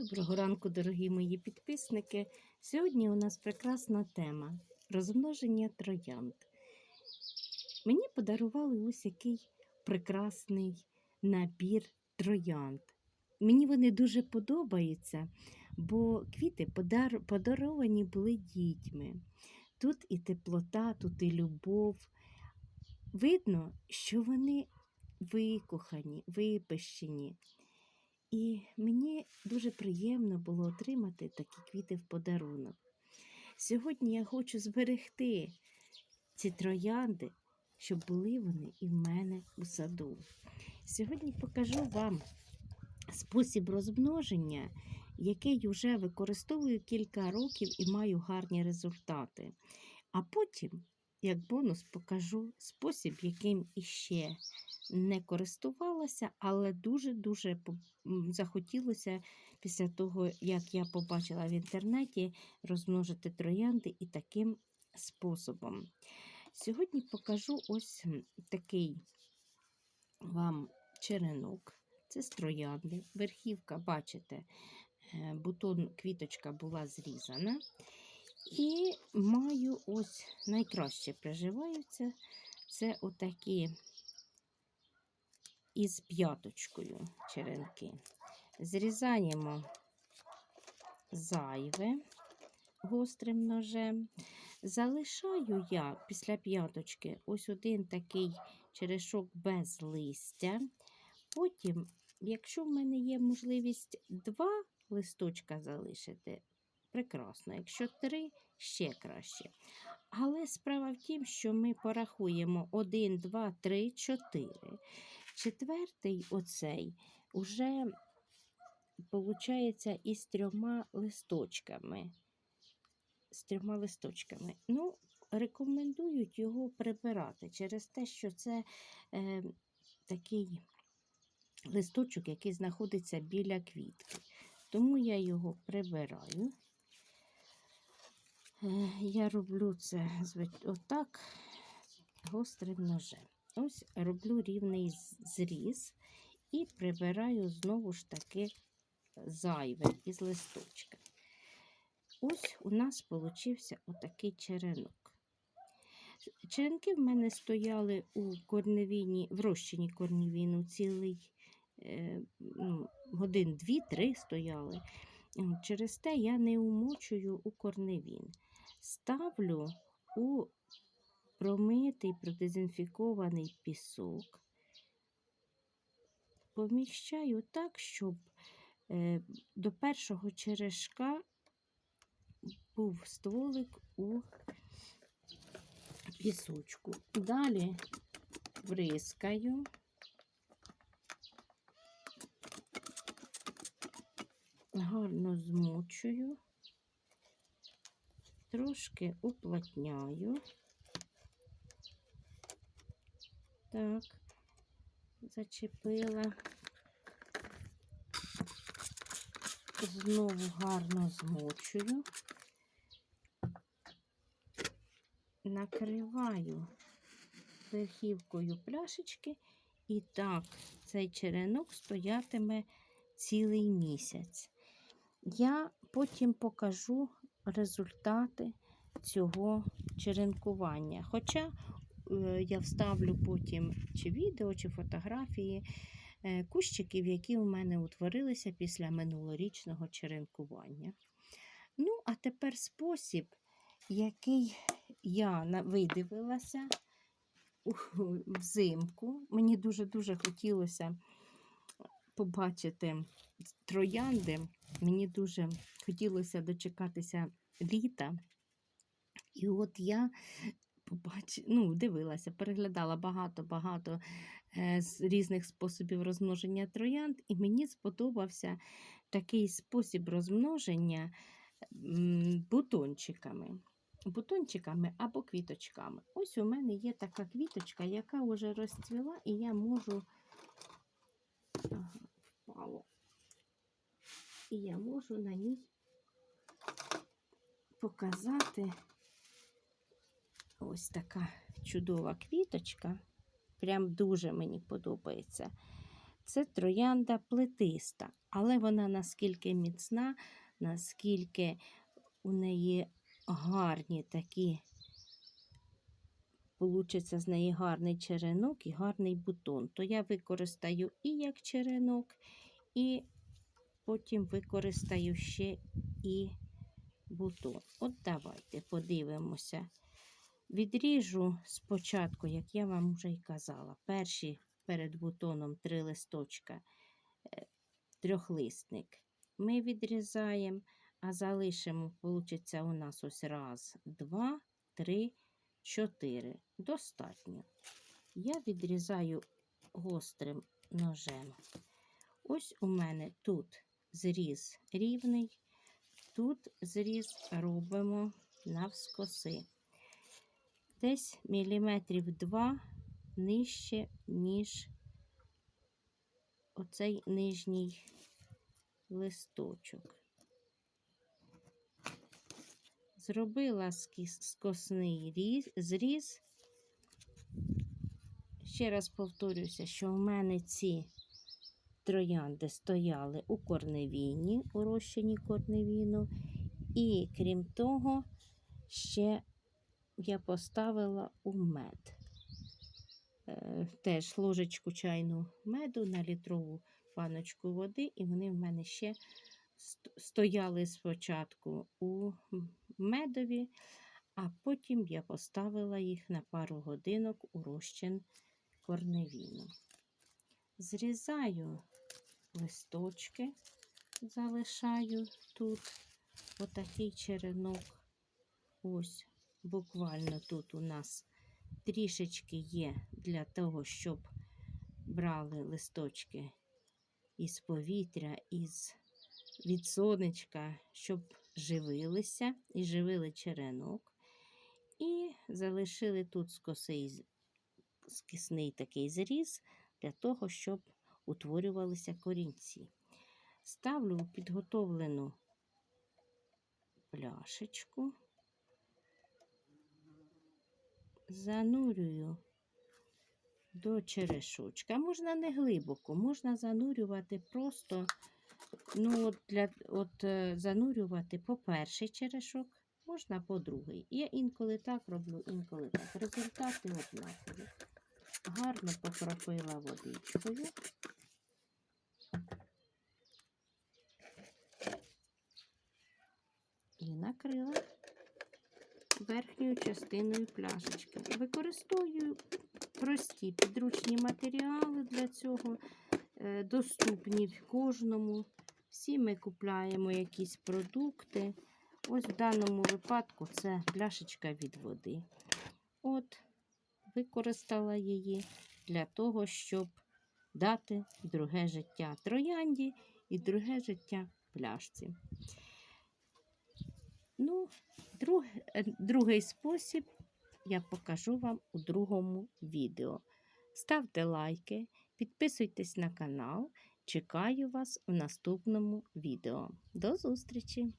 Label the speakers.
Speaker 1: Доброго ранку, дорогі мої підписники. Сьогодні у нас прекрасна тема розмноження троянд. Мені подарували ось який прекрасний набір троянд. Мені вони дуже подобаються, бо квіти подар... подаровані були дітьми. Тут і теплота, тут і любов. Видно, що вони викохані, випещені. І мені дуже приємно було отримати такі квіти в подарунок. Сьогодні я хочу зберегти ці троянди, щоб були вони і в мене у саду. Сьогодні покажу вам спосіб розмноження, який вже використовую кілька років і маю гарні результати. А потім, як бонус, покажу спосіб, яким іще не користувалася, але дуже-дуже захотілося після того, як я побачила в інтернеті, розмножити троянди і таким способом. Сьогодні покажу ось такий вам черенок. Це з троянди. Верхівка, бачите, е, бутон, квіточка була зрізана. І маю ось найкраще приживаються. Це отакі із п'яточкою черенки. Зрізаємо зайве гострим ножем. Залишаю я після п'яточки ось один такий черешок без листя. Потім, якщо в мене є можливість два листочка залишити, прекрасно. Якщо три, ще краще. Але справа в тім, що ми порахуємо 1, 2, 3, 4. Четвертий оцей уже получається із трьома листочками. З трьома листочками. Ну, рекомендують його прибирати через те, що це е, такий листочок, який знаходиться біля квітки. Тому я його прибираю. Е, я роблю це отак гострим ножем. Ось роблю рівний зріз і прибираю знову ж таки зайве із листочка. Ось у нас получився отакий черенок. Черенки в мене стояли у корневіні, в розчині корневіну цілий е, ну, годин дві-три стояли. Через те я не умочую у корневін. Ставлю у промитий, продезінфікований пісок. Поміщаю так, щоб е, до першого черешка був стволик у пісочку. Далі врискаю. Гарно змочую, трошки уплотняю. Так, зачепила. Знову гарно змочую. Накриваю верхівкою пляшечки, і так цей черенок стоятиме цілий місяць. Я потім покажу результати цього черенкування. Хоча е, я вставлю потім чи відео, чи фотографії е, кущиків, які у мене утворилися після минулорічного черенкування. Ну, а тепер спосіб, який я видивилася взимку. Мені дуже-дуже хотілося побачити троянди. Мені дуже хотілося дочекатися літа. І от я побач... ну, дивилася, переглядала багато-багато е, різних способів розмноження троянд, і мені сподобався такий спосіб розмноження бутончиками. Бутончиками або квіточками. Ось у мене є така квіточка, яка вже розцвіла, і я можу. Ага. І я можу на ній показати ось така чудова квіточка. Прям дуже мені подобається. Це троянда плетиста, але вона наскільки міцна, наскільки у неї гарні такі, получиться з неї гарний черенок і гарний бутон. То я використаю і як черенок, і потім використаю ще і бутон. От давайте подивимося. Відріжу спочатку, як я вам вже й казала, перші перед бутоном три листочка, е, трьохлистник. Ми відрізаємо, а залишимо, вийде у нас ось раз, два, три, чотири. Достатньо. Я відрізаю гострим ножем. Ось у мене тут зріз рівний, тут зріз робимо навскоси. Десь міліметрів два нижче, ніж оцей нижній листочок. Зробила скосний різ- зріз. Ще раз повторюся, що в мене ці троянди стояли у корневіні, у розчині корневіну. І крім того, ще я поставила у мед. Е, Теж ложечку чайну меду на літрову баночку води, і вони в мене ще стояли спочатку у медові, а потім я поставила їх на пару годинок у розчин корневіну. Зрізаю листочки, залишаю тут отакий черенок. Ось буквально тут у нас трішечки є для того, щоб брали листочки із повітря, із від сонечка, щоб живилися і живили черенок. І залишили тут скосий, скисний такий зріз для того, щоб утворювалися корінці. Ставлю у підготовлену пляшечку, занурюю до черешочка. Можна не глибоко, можна занурювати просто, ну, от для, от, е, занурювати по перший черешок, можна по другий. Я інколи так роблю, інколи так. Результати однакові. Гарно покропила водичкою. І накрила верхньою частиною пляшечки. Використовую прості підручні матеріали для цього, е, доступні кожному. Всі ми купляємо якісь продукти. Ось в даному випадку це пляшечка від води. От, використала її для того, щоб дати друге життя троянді і друге життя пляшці. Ну, друг, е, другий спосіб я покажу вам у другому відео. Ставте лайки, підписуйтесь на канал. Чекаю вас у наступному відео. До зустрічі!